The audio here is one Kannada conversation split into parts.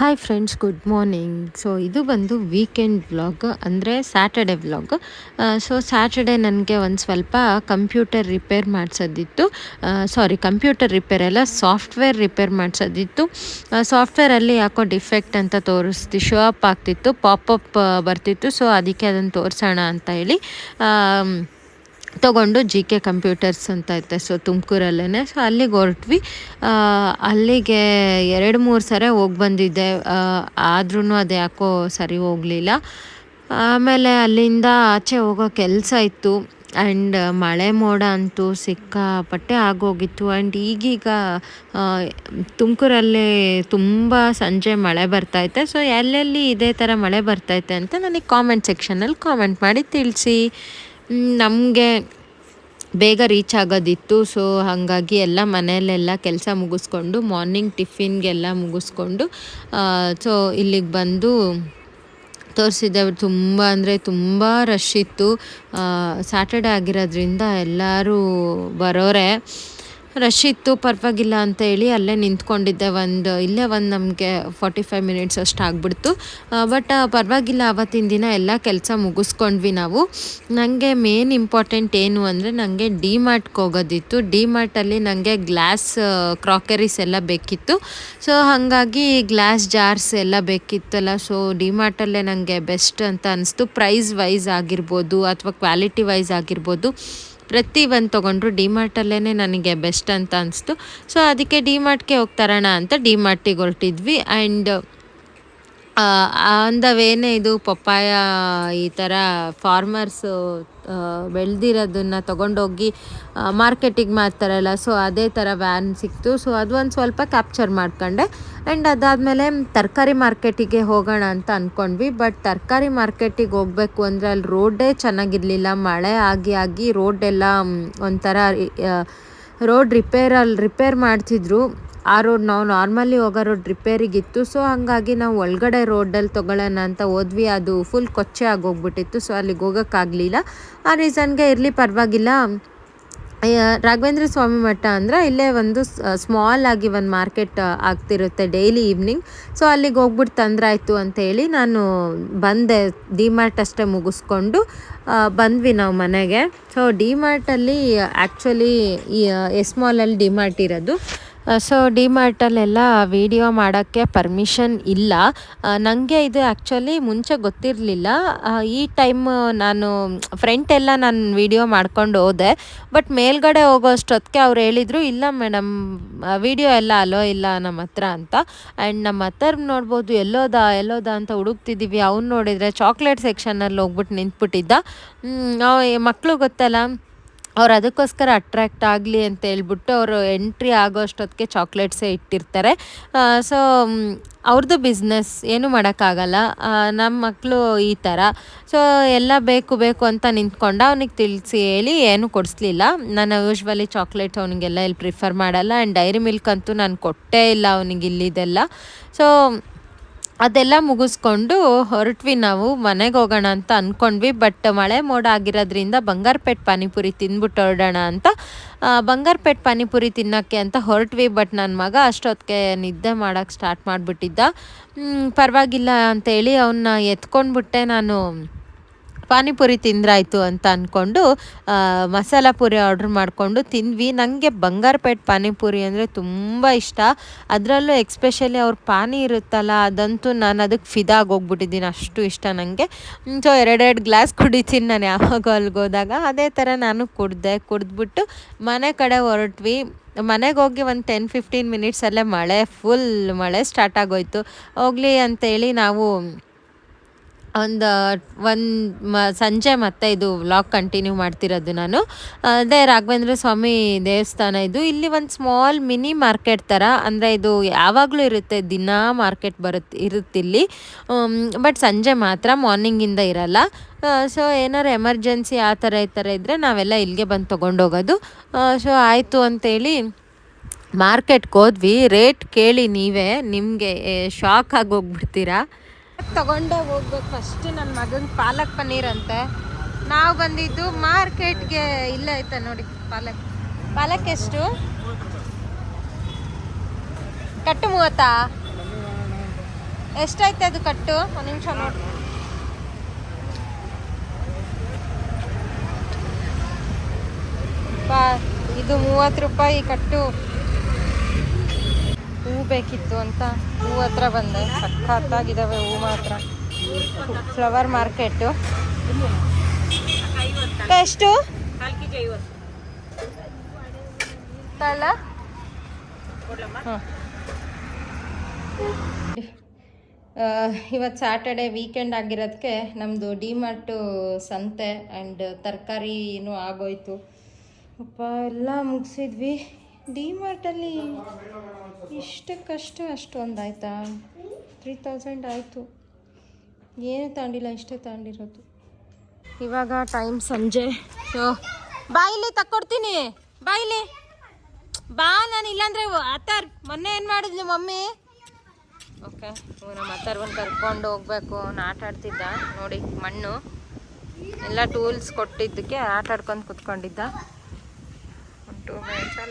Hi friends good morning so ಇದು ಬಂದು ವೀಕೆಂಡ್ ವ್ಲಾಗ್ ಅಂದರೆ ಸ್ಯಾಟರ್ಡೆ ವ್ಲಾಗ್ ಸೊ ಸ್ಯಾಟರ್ಡೆ ನನಗೆ ಒಂದು ಸ್ವಲ್ಪ ಕಂಪ್ಯೂಟರ್ ರಿಪೇರ್ ಮಾಡಿಸೋದಿತ್ತು. ಸಾರಿ ಕಂಪ್ಯೂಟರ್ ರಿಪೇರ್ ಎಲ್ಲ ಸಾಫ್ಟ್ವೇರ್ ರಿಪೇರ್ ಮಾಡಿಸೋದಿತ್ತು. ಸಾಫ್ಟ್ವೇರಲ್ಲಿ ಯಾಕೋ ಡಿಫೆಕ್ಟ್ ಅಂತ ತೋರಿಸ್ತಿ ಶೋ ಅಪ್ ಆಗ್ತಿತ್ತು ಪಾಪಪ್ ಬರ್ತಿತ್ತು. ಸೊ ಅದಕ್ಕೆ ಅದನ್ನು ತೋರಿಸೋಣ ಅಂತ ಹೇಳಿ. ತಗೊಂಡು ಜಿ ಕೆ ಕಂಪ್ಯೂಟರ್ಸ್ ಅಂತ ಐತೆ ಸೊ ತುಮಕೂರಲ್ಲೇ ಸೊ ಅಲ್ಲಿಗೆ ಹೊರಟ್ವಿ. ಅಲ್ಲಿಗೆ ಎರಡು ಮೂರು ಸರಿ ಹೋಗಿ ಬಂದಿದ್ದೆ. ಆದ್ರೂ ಅದು ಯಾಕೋ ಸರಿ ಹೋಗಲಿಲ್ಲ. ಆಮೇಲೆ ಅಲ್ಲಿಂದ ಆಚೆ ಹೋಗೋ ಕೆಲಸ ಇತ್ತು. ಆ್ಯಂಡ್ ಮಳೆ ಮೋಡ ಅಂತೂ ಸಿಕ್ಕಾಪಟ್ಟೆ ಆಗೋಗಿತ್ತು. ಆ್ಯಂಡ್ ಈಗೀಗ ತುಮಕೂರಲ್ಲಿ ತುಂಬ ಸಂಜೆ ಮಳೆ ಬರ್ತೈತೆ ಸೊ ಎಲ್ಲೆಲ್ಲಿ ಇದೇ ಥರ ಮಳೆ ಬರ್ತೈತೆ ಅಂತ ನನಗೆ ಕಾಮೆಂಟ್ ಸೆಕ್ಷನಲ್ಲಿ ಕಾಮೆಂಟ್ ಮಾಡಿ ತಿಳಿಸಿ. ನಮಗೆ ಬೇಗ ರೀಚ್ ಆಗೋದಿತ್ತು. ಸೊ ಹಾಗಾಗಿ ಎಲ್ಲ ಮನೆಯಲ್ಲೆಲ್ಲ ಕೆಲಸ ಮುಗಿಸ್ಕೊಂಡು ಮಾರ್ನಿಂಗ್ ಟಿಫಿನ್ಗೆಲ್ಲ ಮುಗಿಸ್ಕೊಂಡು ಸೊ ಇಲ್ಲಿಗೆ ಬಂದು ತೋರಿಸಿದ್ದೆ ತುಂಬ ಅಂದರೆ ತುಂಬ ರಶ್ ಇತ್ತು. ಸ್ಯಾಟರ್ಡೆ ಆಗಿರೋದ್ರಿಂದ ಎಲ್ಲರೂ ಬರೋರೆ. ರಶ್ ಇತ್ತು, ಪರವಾಗಿಲ್ಲ ಅಂತ ಹೇಳಿ ಅಲ್ಲೇ ನಿಂತ್ಕೊಂಡಿದ್ದೆ. ಒಂದು, ಇಲ್ಲೇ ಒಂದು ನಮಗೆ ಫಾರ್ಟಿ ಫೈವ್ ಮಿನಿಟ್ಸ್ ಅಷ್ಟು ಆಗ್ಬಿಡ್ತು. ಬಟ್ ಪರವಾಗಿಲ್ಲ ಆವತ್ತಿನ ದಿನ ಎಲ್ಲ ಕೆಲಸ ಮುಗಿಸ್ಕೊಂಡ್ವಿ ನಾವು. ನನಗೆ ಮೇನ್ ಇಂಪಾರ್ಟೆಂಟ್ ಏನು ಅಂದರೆ ನನಗೆ ಡಿ ಮಾರ್ಟ್ಗೆ ಹೋಗೋದಿತ್ತು. ಡಿ ಮಾರ್ಟಲ್ಲಿ ನನಗೆ ಗ್ಲಾಸ್ ಕ್ರಾಕರೀಸ್ ಎಲ್ಲ ಬೇಕಿತ್ತು. ಸೊ ಹಾಗಾಗಿ ಗ್ಲಾಸ್ ಜಾರ್ಸ್ ಎಲ್ಲ ಬೇಕಿತ್ತಲ್ಲ. ಸೊ ಡಿ ಮಾರ್ಟಲ್ಲೇ ನನಗೆ ಬೆಸ್ಟ್ ಅಂತ ಅನಿಸ್ತು. ಪ್ರೈಸ್ ವೈಸ್ ಆಗಿರ್ಬೋದು ಅಥವಾ ಕ್ವಾಲಿಟಿ ವೈಸ್ ಆಗಿರ್ಬೋದು. ಪ್ರತಿ ಒಂದು ತೊಗೊಂಡ್ರು ಡಿಮಾರ್ಟಲ್ಲೇ ನನಗೆ ಬೆಸ್ಟ್ ಅಂತ ಅನಿಸ್ತು. ಸೊ ಅದಕ್ಕೆ ಡಿಮಾರ್ಟ್ಗೆ ಹೋಗಿ ತರೋಣ ಅಂತ ಡಿ ಮಾರ್ಟಿಗೆ ಹೊರಟಿದ್ವಿ. ಆ್ಯಂಡ್ ಆನ್ ದ ವೇನೇ ಇದು ಪಪ್ಪಾಯ ಈ ಥರ ಫಾರ್ಮರ್ಸು ಬೆಳೆದಿರೋದನ್ನ ತೊಗೊಂಡೋಗಿ ಮಾರ್ಕೆಟಿಗೆ ಮಾರ್ತಾರಲ್ಲ ಸೊ ಅದೇ ಥರ ವ್ಯಾನ್ ಸಿಕ್ತು. ಸೊ ಅದು ಒಂದು ಸ್ವಲ್ಪ ಕ್ಯಾಪ್ಚರ್ ಮಾಡ್ಕೊಂಡೆ. ಆ್ಯಂಡ್ ಅದಾದಮೇಲೆ ತರಕಾರಿ ಮಾರ್ಕೆಟಿಗೆ ಹೋಗೋಣ ಅಂತ ಅಂದ್ಕೊಂಡ್ವಿ ಬಟ್ ತರಕಾರಿ ಮಾರ್ಕೆಟಿಗೆ ಹೋಗಬೇಕು ಅಂದರೆ ಅಲ್ಲಿ ರೋಡೇ ಚೆನ್ನಾಗಿರಲಿಲ್ಲ. ಮಳೆ ಆಗಿ ಆಗಿ ರೋಡ್ ಎಲ್ಲ ಮ್, ಒಂಥರ ರೋಡ್ ರಿಪೇರಲ್ಲಿ ರಿಪೇರ್ ಮಾಡ್ತಿದ್ರು. ಆ ರೋಡ್ ನಾವು ನಾರ್ಮಲಿ ಹೋಗೋ ರೋಡ್ ರಿಪೇರಿಗಿತ್ತು ಸೊ ಹಾಗಾಗಿ ನಾವು ಒಳಗಡೆ ರೋಡಲ್ಲಿ ತೊಗೊಳ್ಳೋಣ ಅಂತ ಹೋದ್ವಿ. ಅದು ಫುಲ್ ಕೊಚ್ಚೆ ಆಗೋಗ್ಬಿಟ್ಟಿತ್ತು. ಸೊ ಅಲ್ಲಿಗೆ ಹೋಗೋಕ್ಕಾಗಲಿಲ್ಲ. ಆ ರೀಸನ್ಗೆ ಇರಲಿ ಪರವಾಗಿಲ್ಲ. ರಾಘವೇಂದ್ರ ಸ್ವಾಮಿ ಮಠ ಅಂದರೆ ಇಲ್ಲೇ ಒಂದು ಸ್ಮಾಲ್ ಆಗಿ ಒಂದು ಮಾರ್ಕೆಟ್ ಆಗ್ತಿರುತ್ತೆ ಡೈಲಿ ಈವ್ನಿಂಗ್ ಸೊ ಅಲ್ಲಿಗೆ ಹೋಗ್ಬಿಟ್ಟು ತಂದ್ರಾಯ್ತು ಅಂತ ಹೇಳಿ ನಾನು ಬಂದೆ. ಡಿ ಮಾರ್ಟ್ ಅಷ್ಟೇ ಮುಗಿಸ್ಕೊಂಡು ಬಂದ್ವಿ ನಾವು ಮನೆಗೆ. ಸೊ ಡಿ ಮಾರ್ಟಲ್ಲಿ ಆ್ಯಕ್ಚುಲಿ ಈ ಎಸ್ ಮಾಲಲ್ಲಿ ಡಿ ಮಾರ್ಟ್ ಇರೋದು. ಸೊ ಡಿ ಮಾರ್ಟಲ್ಲೆಲ್ಲ ವಿಡಿಯೋ ಮಾಡೋಕ್ಕೆ ಪರ್ಮಿಷನ್ ಇಲ್ಲ. ನನಗೆ ಇದು ಆ್ಯಕ್ಚುಲಿ ಮುಂಚೆ ಗೊತ್ತಿರಲಿಲ್ಲ. ಈ ಟೈಮ್ ನಾನು ಫ್ರೆಂಟ್ ಎಲ್ಲ ನಾನು ವಿಡಿಯೋ ಮಾಡ್ಕೊಂಡು ಹೋದೆ. ಬಟ್ ಮೇಲ್ಗಡೆ ಹೋಗೋ ಅಷ್ಟೊತ್ತಿಗೆ ಅವ್ರು ಹೇಳಿದರು, ಇಲ್ಲ ಮೇಡಮ್ ವಿಡಿಯೋ ಎಲ್ಲ ಅಲೋ ಇಲ್ಲ ನಮ್ಮ ಹತ್ರ ಅಂತ. ಆ್ಯಂಡ್ ನಮ್ಮ ಹತ್ರ ನೋಡ್ಬೋದು, ಎಲ್ಲೋದ ಎಲ್ಲೋದ ಅಂತ ಹುಡುಕ್ತಿದ್ದೀವಿ ಅವ್ನು ನೋಡಿದರೆ ಚಾಕ್ಲೇಟ್ ಸೆಕ್ಷನಲ್ಲಿ ಹೋಗ್ಬಿಟ್ಟು ನಿಂತ್ಬಿಟ್ಟಿದ್ದ. ಮಕ್ಕಳು ಗೊತ್ತಲ್ಲ ಅವ್ರು ಅದಕ್ಕೋಸ್ಕರ ಅಟ್ರ್ಯಾಕ್ಟ್ ಆಗಲಿ ಅಂತ ಹೇಳ್ಬಿಟ್ಟು ಅವರು ಎಂಟ್ರಿ ಆಗೋ ಅಷ್ಟೊತ್ತಿಗೆ ಚಾಕ್ಲೇಟ್ಸೇ ಇಟ್ಟಿರ್ತಾರೆ. ಸೊ ಅವ್ರದ್ದು ಬಿಸ್ನೆಸ್ ಏನು ಮಾಡೋಕ್ಕಾಗಲ್ಲ. ನಮ್ಮ ಮಕ್ಕಳು ಈ ಥರ ಸೊ ಎಲ್ಲ ಬೇಕು ಬೇಕು ಅಂತ ನಿಂತ್ಕೊಂಡು ಅವನಿಗೆ ತಿಳಿಸಿ ಹೇಳಿ ಏನು ಕೊಡಿಸ್ಲಿಲ್ಲ. ನಾನು ಯೂಶ್ವಲಿ ಚಾಕ್ಲೇಟ್ ಅವನಿಗೆಲ್ಲ ಇಲ್ಲಿ ಪ್ರಿಫರ್ ಮಾಡಲ್ಲ. ಆ್ಯಂಡ್ ಡೈರಿ ಮಿಲ್ಕ್ ಅಂತೂ ನಾನು ಕೊಟ್ಟೇ ಇಲ್ಲ ಅವನಿಗೆ ಇಲ್ಲಿದೆಲ್ಲ. ಸೊ ಅದೆಲ್ಲ ಮುಗಿಸ್ಕೊಂಡು ಹೊರಟ್ವಿ ನಾವು, ಮನೆಗೆ ಹೋಗೋಣ ಅಂತ ಅಂದ್ಕೊಂಡ್ವಿ ಬಟ್ ಮಳೆ ಮೋಡ ಆಗಿರೋದ್ರಿಂದ ಬಂಗಾರಪೇಟ್ ಪಾನಿಪುರಿ ತಿಂದ್ಬಿಟ್ಟು ಹೊರಡೋಣ ಅಂತ ಬಂಗಾರಪೇಟ್ ಪಾನಿಪುರಿ ತಿನ್ನೋಕ್ಕೆ ಅಂತ ಹೊರಟ್ವಿ. ಬಟ್ ನನ್ನ ಮಗ ಅಷ್ಟೊತ್ತಿಗೆ ನಿದ್ದೆ ಮಾಡೋಕ್ಕೆ ಸ್ಟಾರ್ಟ್ ಮಾಡಿಬಿಟ್ಟಿದ್ದ. ಪರವಾಗಿಲ್ಲ ಅಂತೇಳಿ ಅವನ್ನ ಎತ್ಕೊಂಡ್ಬಿಟ್ಟೆ ನಾನು. ಪಾನಿಪುರಿ ತಿಂದ್ರಾಯ್ತು ಅಂತ ಅಂದ್ಕೊಂಡು ಮಸಾಲ ಪುರಿ ಆರ್ಡ್ರ್ ಮಾಡಿಕೊಂಡು ತಿಂದ್ವಿ. ನನಗೆ ಬಂಗಾರಪೇಟೆ ಪಾನಿಪುರಿ ಅಂದರೆ ತುಂಬ ಇಷ್ಟ. ಅದರಲ್ಲೂ ಎಕ್ಸ್ಪೆಷಲಿ ಅವ್ರ ಪಾನಿ ಇರುತ್ತಲ್ಲ, ಅದಂತೂ ನಾನು ಅದಕ್ಕೆ ಫಿದಾಗೋಗ್ಬಿಟ್ಟಿದ್ದೀನಿ ಅಷ್ಟು ಇಷ್ಟ ನನಗೆ ಸೊ ಎರಡೆರಡು ಗ್ಲಾಸ್ ಕುಡಿತೀನಿ ನಾನು ಯಾವಾಗ ಅಲ್ಲಿಗೆ ಹೋದಾಗ ಅದೇ ಥರ ನಾನು ಕುಡ್ದೆ. ಕುಡಿದ್ಬಿಟ್ಟು ಮನೆ ಕಡೆ ಹೊರಟ್ವಿ. ಮನೆಗೆ ಹೋಗಿ ಒಂದು ಟೆನ್ ಫಿಫ್ಟೀನ್ ಮಿನಿಟ್ಸಲ್ಲೇ ಮಳೆ ಫುಲ್ ಮಳೆ ಸ್ಟಾರ್ಟ್ ಆಗೋಯ್ತು. ಹೋಗಲಿ ಅಂತೇಳಿ ನಾವು ಒಂದು ಒಂದು ಮ, ಸಂಜೆ ಮತ್ತೆ ಇದು ವ್ಲಾಗ್ ಕಂಟಿನ್ಯೂ ಮಾಡ್ತಿರೋದು ನಾನು. ಅದೇ ರಾಘವೇಂದ್ರ ಸ್ವಾಮಿ ದೇವಸ್ಥಾನ ಇದು. ಇಲ್ಲಿ ಒಂದು ಸ್ಮಾಲ್ ಮಿನಿ ಮಾರ್ಕೆಟ್ ಥರ ಅಂದರೆ ಇದು ಯಾವಾಗಲೂ ಇರುತ್ತೆ, ದಿನಾ ಮಾರ್ಕೆಟ್ ಬರುತ್ತೆ ಇರುತ್ತಿಲ್ಲಿ ಬಟ್ ಸಂಜೆ ಮಾತ್ರ ಮಾರ್ನಿಂಗಿಂದ ಇರಲ್ಲ. ಸೊ ಏನಾರು ಎಮರ್ಜೆನ್ಸಿ ಆ ಥರ ಈ ಥರ ಇದ್ದರೆ ನಾವೆಲ್ಲ ಇಲ್ಲಿಗೆ ಬಂದು ತೊಗೊಂಡೋಗೋದು. ಸೊ ಆಯಿತು ಅಂತೇಳಿ ಮಾರ್ಕೆಟ್ಗೆ ಹೋದ್ವಿ. ರೇಟ್ ಕೇಳಿ ನೀವೇ, ನಿಮಗೆ ಶಾಕ್ ಆಗಿ ಹೋಗ್ಬಿಡ್ತೀರಾ? ತಗೊಂಡೇ ಹೋಗ್ಬೇಕು. ಫಸ್ಟ್ ನನ್ನ ಮಗನ ಪಾಲಕ್ ಪನ್ನೀರ್ ಅಂತೆ. ನಾವು ಬಂದಿದ್ದು ಮಾರ್ಕೆಟ್ಗೆ ಇಲ್ಲೇ ಐತೆ ನೋಡಿ ಪಾಲಕ್. ಪಾಲಕ್ ಎಷ್ಟು? ಕಟ್ಟು ಮೂವತ್ತಾ? ಎಷ್ಟೈತೆ ಅದು ಕಟ್ಟು? ಒಂದು ನಿಮಿಷ ನೋಡಿ. ಇದು ಮೂವತ್ತು ರೂಪಾಯಿ ಕಟ್ಟು. ಹೂ ಬೇಕಿತ್ತು ಅಂತ ಹೂ ಹತ್ರ ಬಂದೆ. ಸಖತ್ತಾಗಿದ್ದಾವೆ ಹೂ ಮಾತ್ರ. ಫ್ಲವರ್ ಮಾರ್ಕೆಟು ಎಷ್ಟು? ತಳ ಇವತ್ತು ಸ್ಯಾಟರ್ಡೆ ವೀಕೆಂಡ್ ಆಗಿರೋದಕ್ಕೆ ನಮ್ಮದು ಡಿಮಾರ್ಟು ಸಂತೆ ಆ್ಯಂಡ್ ತರಕಾರಿನೂ ಆಗೋಯ್ತು. ಅಪ್ಪ, ಎಲ್ಲ ಮುಗಿಸಿದ್ವಿ. ಡಿಮಾರ್ಟಲ್ಲಿ ಇಷ್ಟಕ್ಕಷ್ಟು ಅಷ್ಟೊಂದು ಆಯಿತಾ ತ್ರೀ ತೌಸಂಡ್ ಆಯಿತು. ಏನು ತಗೊಂಡಿಲ್ಲ ಇಷ್ಟೇ ತಗೊಂಡಿರೋದು ಇವಾಗ ಟೈಮ್ ಸಂಜೆ. ಸೊ ಬಾಯಿಲಿ ತಕ್ಕೊಡ್ತೀನಿ. ಬಾಯಿಲಿ ಬಾ ನಾನು ಇಲ್ಲಾಂದ್ರೆ ಅತ್ತಾರ್, ಮೊನ್ನೆ ಏನು ಮಾಡಿದ್ಲು ಮಮ್ಮಿ? ಓಕೆ ನಮ್ಮ ಅತ್ತಾರ್ವನ್ ಕರ್ಕೊಂಡು ಹೋಗ್ಬೇಕು. ಅವ್ನು ಆಟ ಆಡ್ತಿದ್ದ. ನೋಡಿ, ಮಣ್ಣು. ಎಲ್ಲ ಟೂಲ್ಸ್ ಕೊಟ್ಟಿದ್ದಕ್ಕೆ ಆಟ ಆಡ್ಕೊಂಡು ಕುತ್ಕೊಂಡಿದ್ದ. ಒಂದು ಟೂ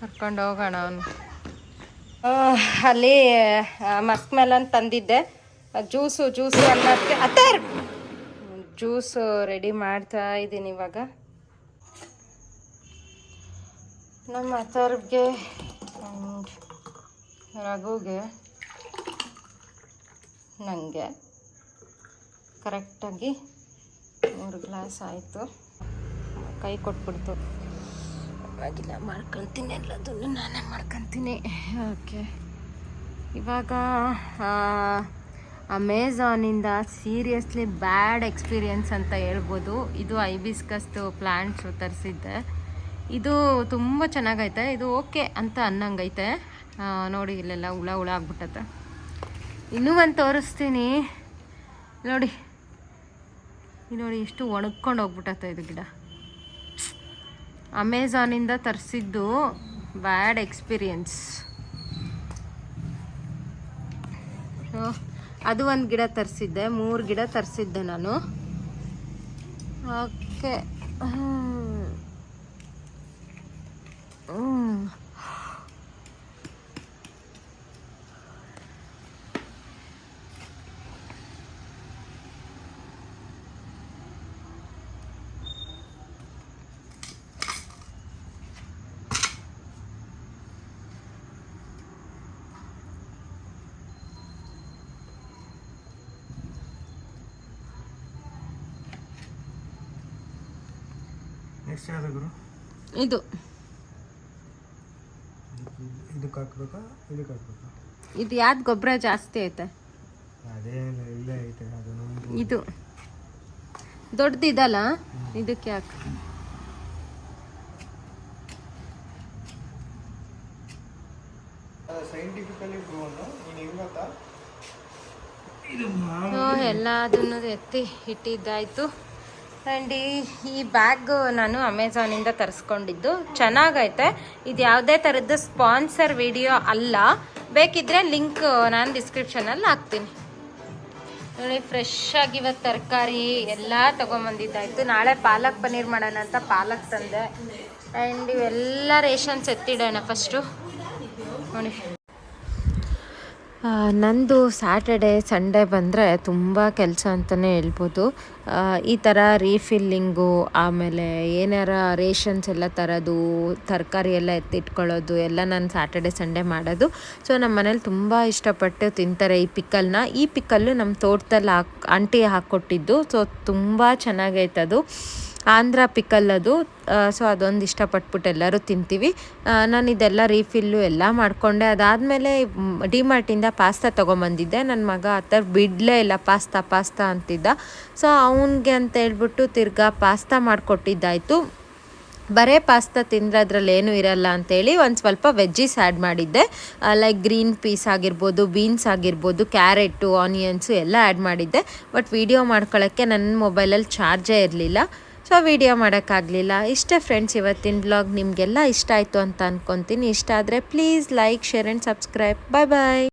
ಕರ್ಕೊಂಡು ಹೋಗೋಣ ಅವನು. ಅಲ್ಲಿ ಮಸ್ಕ್ ಮೆಲನ್ ತಂದಿದ್ದೆ. ಜ್ಯೂಸು ಜ್ಯೂಸು ಅನ್ನೋದಕ್ಕೆ ಅತ್ತಾರ್ ಜ್ಯೂಸು ರೆಡಿ ಮಾಡ್ತಾ ಇದ್ದೀನಿ ಇವಾಗ. ನಮ್ಮ ಆ್ಯಂಡ್ ರಘುಗೆ ನನಗೆ ಕರೆಕ್ಟಾಗಿ ಮೂರು ಗ್ಲಾಸ್ ಆಯಿತು. ಕೈ ಕೊಟ್ಬಿಡ್ತು. ಆಗಿಲ್ಲ ಮಾಡ್ಕೊತೀನಿ ಎಲ್ಲದನ್ನು ನಾನೇ ಮಾಡ್ಕೊತೀನಿ. ಓಕೆ. ಇವಾಗ ಅಮೇಝಾನಿಂದ ಸೀರಿಯಸ್ಲಿ ಬ್ಯಾಡ್ ಎಕ್ಸ್ಪೀರಿಯನ್ಸ್ ಅಂತ ಹೇಳ್ಬೋದು. ಇದು ಐಬಿಸ್ಕಸ್ದು ಪ್ಲ್ಯಾಂಟ್ಸು ತರಿಸಿದ್ದೆ. ಇದು ತುಂಬ ಚೆನ್ನಾಗೈತೆ. ಇದು ಓಕೆ ಅಂತ ಅನ್ನಂಗೈತೆ. ನೋಡಿ, ಇಲ್ಲೆಲ್ಲ ಹುಳ ಹುಳ ಆಗ್ಬಿಟ್ಟತೆ ಇನ್ನೂ ಒಂದು ತೋರಿಸ್ತೀನಿ. ನೋಡಿ. ನೋಡಿ, ಎಷ್ಟು ಒಣಗ್ಕೊಂಡು ಹೋಗ್ಬಿಟ್ಟತ್ತೆ ಇದು ಗಿಡ. ಅಮೆಝಾನಿಂದ ತರಿಸಿದ್ದು ಬ್ಯಾಡ್ ಎಕ್ಸ್ಪೀರಿಯನ್ಸ್ ಅದು ಒಂದು ಗಿಡ ತರಿಸಿದ್ದೆ ಮೂರು ಗಿಡ ತರಿಸಿದ್ದೆ ನಾನು. ಓಕೆ ಗುರು? ಇದು. ಇದಕ್ಕೆ ಹಾಕ್ಬೇಕಾ ಇದಕ್ಕೆ ಹಾಕ್ಬೇಕಾ ಇದು ಯಾವ್ದು ಗೊಬ್ಬರ ಜಾಸ್ತಿ ಐತೆ? ಅದೇನು ಇಲ್ಲೇ ಐತೆ ಅದು ನಮ್ದು. ಇದು. ದೊಡ್ಡದಿದಲ್ಲ ಇದಕ್ಕೆ ಯಾಕೆ ಸೈಂಟಿಫಿಕಲಿ ಪ್ರೂವನ್ನು ನೀನು ಹೆಂಗ್ ಗೊತ್ತಾ? ಸೊ ಎಲ್ಲ ಅದನ್ನು ಎತ್ತಿ ಇಟ್ಟಿದ್ದಾಯಿತು. ಆ್ಯಂಡ್ ಈ ಬ್ಯಾಗ್ ನಾನು ಅಮೆಝಾನಿಂದ ತರಿಸ್ಕೊಂಡಿದ್ದು. ಚೆನ್ನಾಗೈತೆ. ಇದು ಯಾವುದೇ ಥರದ್ದು ಸ್ಪಾನ್ಸರ್ ವಿಡಿಯೋ ಅಲ್ಲ. ಬೇಕಿದ್ರೆ ಲಿಂಕ್ ನಾನು ಡಿಸ್ಕ್ರಿಪ್ಷನಲ್ಲಿ ಹಾಕ್ತೀನಿ. ನೋಡಿ ಫ್ರೆಶ್ ಆಗಿ ತರಕಾರಿ ಎಲ್ಲ ತೊಗೊಂಬಂದಿದ್ದಾಯಿತು. ನಾಳೆ ಪಾಲಕ್ ಪನ್ನೀರ್ ಮಾಡೋಣ ಅಂತ ಪಾಲಕ್ ತಂದೆ. ಆ್ಯಂಡ್ ಇವೆಲ್ಲ ರೇಷನ್ಸ್ ಎತ್ತಿಡೋಣ ಫಸ್ಟು ನೋಡಿ. ನಂದು ಸ್ಯಾಟರ್ಡೆ ಸಂಡೇ ಬಂದರೆ ತುಂಬ ಕೆಲಸ ಅಂತಲೇ ಹೇಳ್ಬೋದು. ಈ ಥರ ರೀಫಿಲ್ಲಿಂಗು ಆಮೇಲೆ ಏನಾರ ರೇಷನ್ಸ್ ಎಲ್ಲ ತರೋದು, ತರಕಾರಿ ಎಲ್ಲ ಎತ್ತಿಟ್ಕೊಳ್ಳೋದು, ಎಲ್ಲ ನಾನು ಸ್ಯಾಟರ್ಡೆ ಸಂಡೇ ಮಾಡೋದು. ಸೊ ನಮ್ಮ ಮನೇಲಿ ತುಂಬ ಇಷ್ಟಪಟ್ಟು ತಿಂತಾರೆ ಈ ಪಿಕ್ಕಲ್ನ ಈ ಪಿಕ್ಕಲ್ಲು ನಮ್ಮ ತೋಟದಲ್ಲಿ ಹಾಕ್ ಆಂಟಿ ಹಾಕ್ಕೊಟ್ಟಿದ್ದು. ಸೊ ತುಂಬ ಚೆನ್ನಾಗೈತದು. ಆಂಧ್ರ ಪಿಕಲ್ ಅದು. ಸೊ ಅದೊಂದು ಇಷ್ಟಪಟ್ಬಿಟ್ಟು ಎಲ್ಲರೂ ತಿಂತೀವಿ. ನಾನು ಇದೆಲ್ಲ ರೀಫಿಲ್ಲು ಎಲ್ಲ ಮಾಡಿಕೊಂಡೆ. ಅದಾದಮೇಲೆ ಡಿಮಾರ್ಟಿಂದ ಪಾಸ್ತಾ ತೊಗೊಂಬಂದಿದ್ದೆ. ನನ್ನ ಮಗ ಆ ಥರ ಬಿಡಲೇ ಇಲ್ಲ, ಪಾಸ್ತಾ ಪಾಸ್ತಾ ಅಂತಿದ್ದ. ಸೊ ಅವನಿಗೆ ಅಂತ ಹೇಳ್ಬಿಟ್ಟು ತಿರ್ಗಾ ಪಾಸ್ತಾ ಮಾಡಿಕೊಟ್ಟಿದ್ದಾಯಿತು. ಬರೇ ಪಾಸ್ತಾ ತಿಂದರೆ ಅದರಲ್ಲಿ ಏನೂ ಇರಲ್ಲ ಅಂತೇಳಿ ಒಂದು ಸ್ವಲ್ಪ ವೆಜ್ಜೀಸ್ ಆ್ಯಡ್ ಮಾಡಿದ್ದೆ. ಲೈಕ್ ಗ್ರೀನ್ ಪೀಸ್ ಆಗಿರ್ಬೋದು ಬೀನ್ಸ್ ಆಗಿರ್ಬೋದು, ಕ್ಯಾರೆಟು ಆನಿಯನ್ಸು ಎಲ್ಲ ಆ್ಯಡ್ ಮಾಡಿದ್ದೆ. ಬಟ್ ವಿಡಿಯೋ ಮಾಡ್ಕೊಳ್ಳೋಕ್ಕೆ ನನ್ನ ಮೊಬೈಲಲ್ಲಿ ಚಾರ್ಜೇ ಇರಲಿಲ್ಲ. ಸೊ ವಿಡಿಯೋ ಮಾಡೋಕ್ಕಾಗಲಿಲ್ಲ. ಇಷ್ಟೇ ಫ್ರೆಂಡ್ಸ್ ಇವತ್ತಿನ ಬ್ಲಾಗ್ ನಿಮಗೆಲ್ಲ ಇಷ್ಟ ಆಯಿತು ಅಂತ ಅಂದ್ಕೊತೀನಿ ಇಷ್ಟ ಆದರೆ please like share and subscribe bye bye